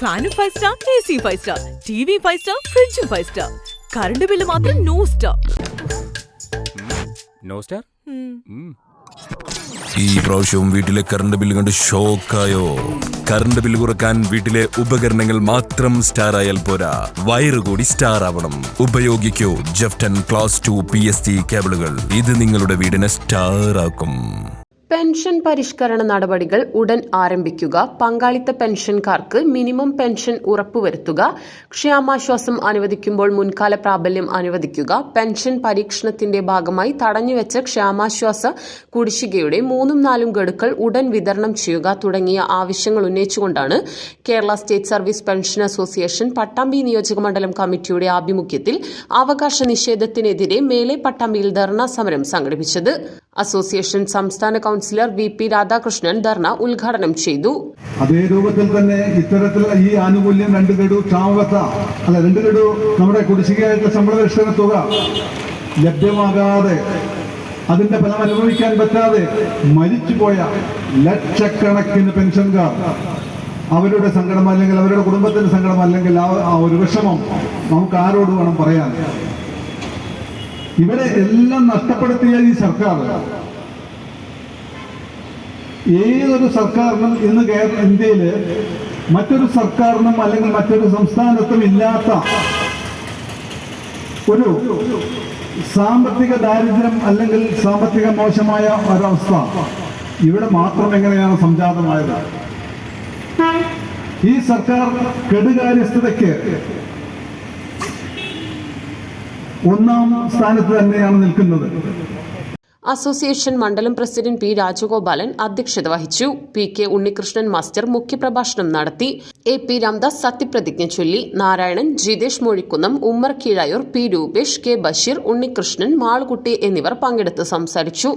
ഫാനും five star A C five star T V five star ഫ്രിഡ്ജും five star current bill മാത്രം no star no star ഈ പ്രാവശ്യവും വീട്ടിലെ കറണ്ട് ബില്ല് കണ്ട് ഷോക്കായോ കറണ്ട് ബില്ല് കുറയ്ക്കാൻ വീട്ടിലെ ഉപകരണങ്ങൾ മാത്രം സ്റ്റാർ ആയാൽ പോരാ. വയറ് കൂടി സ്റ്റാർ ആവണം. ഉപയോഗിക്കൂ ജെഫ്റ്റൻ class two P S T കേബിളുകൾ ഇത് നിങ്ങളുടെ വീടിനെ സ്റ്റാർ ആക്കും. പെൻഷൻ പരിഷ്കരണ നടപടികൾ ഉടൻ ആരംഭിക്കുക. പങ്കാളിത്ത പെൻഷൻകാർക്ക് മിനിമം പെൻഷൻ ഉറപ്പുവരുത്തുക. ക്ഷാമാശ്വാസം അനുവദിക്കുമ്പോൾ മുൻകാല പ്രാബല്യം അനുവദിക്കുക. പെൻഷൻ പരീക്ഷണത്തിന്റെ ഭാഗമായി തടഞ്ഞുവെച്ച ക്ഷാമാശ്വാസ കുടിശ്ശികയുടെ മൂന്നും നാലും ഗഡുക്കൾ ഉടൻ വിതരണം ചെയ്യുക തുടങ്ങിയ ആവശ്യങ്ങൾ ഉന്നയിച്ചുകൊണ്ടാണ് Kerala state service pension association Pattambi നിയോജകമണ്ഡലം കമ്മിറ്റിയുടെ ആഭിമുഖ്യത്തിൽ അവകാശ നിഷേധത്തിനെതിരെ മേലെ പട്ടാമ്പിയിൽ ധർണാ സമരം സംഘടിപ്പിച്ചത്. അസോസിയേഷൻ സംസ്ഥാന കൌൺസിലർ വി പി രാധാകൃഷ്ണൻ ധർണ ഉദ്ഘാടനം ചെയ്തു. അതേ രൂപത്തിൽ തന്നെ ഇത്തരത്തിലുള്ള ഈ ആനുകൂല്യം രണ്ട് ഗഡു ക്ഷാമബത്ത അല്ല രണ്ട് ഗഡു നമ്മുടെ കുടിശ്ശികയായിട്ടുള്ള ശമ്പള തുക ലഭ്യമാകാതെ അതിന്റെ ഫലം അനുഭവിക്കാൻ പറ്റാതെ മരിച്ചുപോയ ലക്ഷക്കണക്കിന് പെൻഷൻകാർ അവരുടെ സങ്കടം അല്ലെങ്കിൽ അവരുടെ കുടുംബത്തിന്റെ സങ്കടം അല്ലെങ്കിൽ ആ ഒരു വിഷമം നമുക്ക് ആരോട് വേണം പറയാൻ? ഇവിടെ എല്ലാം നഷ്ടപ്പെടുത്തിയ ഈ സർക്കാർ. ഏതൊരു സർക്കാരിനും ഇന്ന് കേരള ഇന്ത്യയിൽ മറ്റൊരു സർക്കാരിനും അല്ലെങ്കിൽ മറ്റൊരു സംസ്ഥാനത്തും ഇല്ലാത്ത ഒരു സാമ്പത്തിക ദാരിദ്ര്യം അല്ലെങ്കിൽ സാമ്പത്തിക മോശമായ ഒരവസ്ഥ ഇവിടെ മാത്രം എങ്ങനെയാണ് സംജാതമായത്? ഈ സർക്കാർ കെടുകാര്യസ്ഥതയ്ക്ക് ഒന്നാം സ്ഥാനത്ത് തന്നെയാണ് നിൽക്കുന്നത്. അസോസിയേഷൻ മണ്ഡലം പ്രസിഡന്റ് പി രാജഗോപാലൻ അധ്യക്ഷത വഹിച്ചു. പി കെ ഉണ്ണികൃഷ്ണൻ മാസ്റ്റർ മുഖ്യപ്രഭാഷണം നടത്തി. എ പി രാംദാസ് സത്യപ്രതിജ്ഞ ചൊല്ലി. നാരായണൻ ജിതേഷ് മൊഴിക്കുന്നം ഉമ്മർ കീഴായൂർ പി രൂപേഷ് കെ ബഷീർ ഉണ്ണികൃഷ്ണൻ മാളുകുട്ടി എന്നിവർ പങ്കെടുത്ത് സംസാരിച്ചു.